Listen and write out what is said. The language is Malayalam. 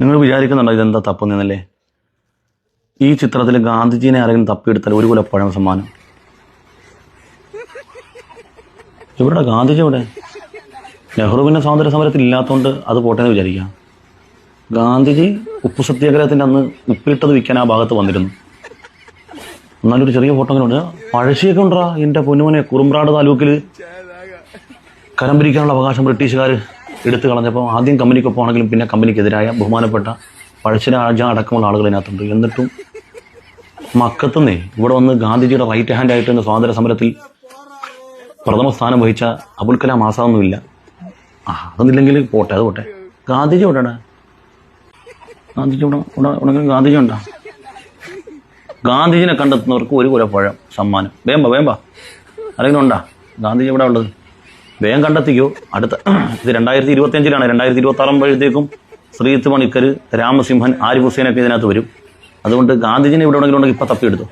നിങ്ങൾ വിചാരിക്കുന്നുണ്ടോ ഇതെന്താ തപ്പുന്നല്ലേ ഈ ചിത്രത്തിൽ ഗാന്ധിജീനെ ആരെങ്കിലും തപ്പിയെടുത്താൽ ഒരു കുലപ്പഴം പഴം സമ്മാനം. ഇവിടെ ഗാന്ധിജി ഇവിടെ നെഹ്റുവിന്റെ സ്വാതന്ത്ര്യ സമരത്തിൽ ഇല്ലാത്തതുകൊണ്ട് അത് പോട്ടെ എന്ന് വിചാരിക്കാം. ഗാന്ധിജി ഉപ്പ് സത്യാഗ്രഹത്തിന്റെ അന്ന് ഉപ്പിലിട്ടത് വിൽക്കാൻ ആ ഭാഗത്ത് വന്നിരുന്നു. എന്നാലും ഒരു ചെറിയ ഫോട്ടോ അങ്ങനെ ഉണ്ട്. പഴശ്ശിയൊക്കെ ഉണ്ടാ? എന്റെ പൊന്നുമനെ കുറുമ്പ്രാട് താലൂക്കിൽ കരം പിരിക്കാനുള്ള അവകാശം ബ്രിട്ടീഷുകാർ എടുത്തു കളഞ്ഞപ്പോൾ ആദ്യം കമ്പനിക്കൊപ്പമാണെങ്കിലും പിന്നെ കമ്പനിക്കെതിരായ ബഹുമാനപ്പെട്ട പഴശ്ശിരാജ അടക്കമുള്ള ആളുകൾ ഇതിനകത്തുണ്ട്. എന്നിട്ടും മക്കത്തുനിന്നേ ഇവിടെ വന്ന് ഗാന്ധിജിയുടെ റൈറ്റ് ഹാൻഡ് ആയിട്ട് ഇന്ന് സ്വാതന്ത്ര്യ സമരത്തിൽ പ്രഥമ സ്ഥാനം വഹിച്ച അബുൽ കലാം ആസാദൊന്നുമില്ല. ആ അതൊന്നില്ലെങ്കിൽ പോട്ടെ അത് പോട്ടെ. ഗാന്ധിജി എവിടെയാണ്? ഗാന്ധിജി ഇവിടെ ഇവിടെ ഗാന്ധിജി ഉണ്ടോ? ഗാന്ധിജിനെ കണ്ടെത്തുന്നവർക്ക് ഒരു കുല പഴം സമ്മാനം. വേമ്പ വേമ്പ. ആരെങ്കിലും ഉണ്ടാ? ഗാന്ധിജി ഇവിടെ ഉള്ളത്? വേഗം കണ്ടെത്തിക്കോ. അടുത്ത ഇത് രണ്ടായിരത്തി ഇരുപത്തി അഞ്ചിലാണ് രണ്ടായിരത്തി ഇരുപത്തി ആറാകുമ്പോഴത്തേക്കും ശ്രീത്ത് മണിക്കർ രാമസിംഹൻ ആരിഫ് ഹുസൈനൊക്കെ ഇതിനകത്ത് വരും. അതുകൊണ്ട് ഗാന്ധിജിനെ ഇവിടെ ഉണ്ടെങ്കിലും ഉണ്ടെങ്കിൽ ഇപ്പൊ തപ്പിയെടുത്തു.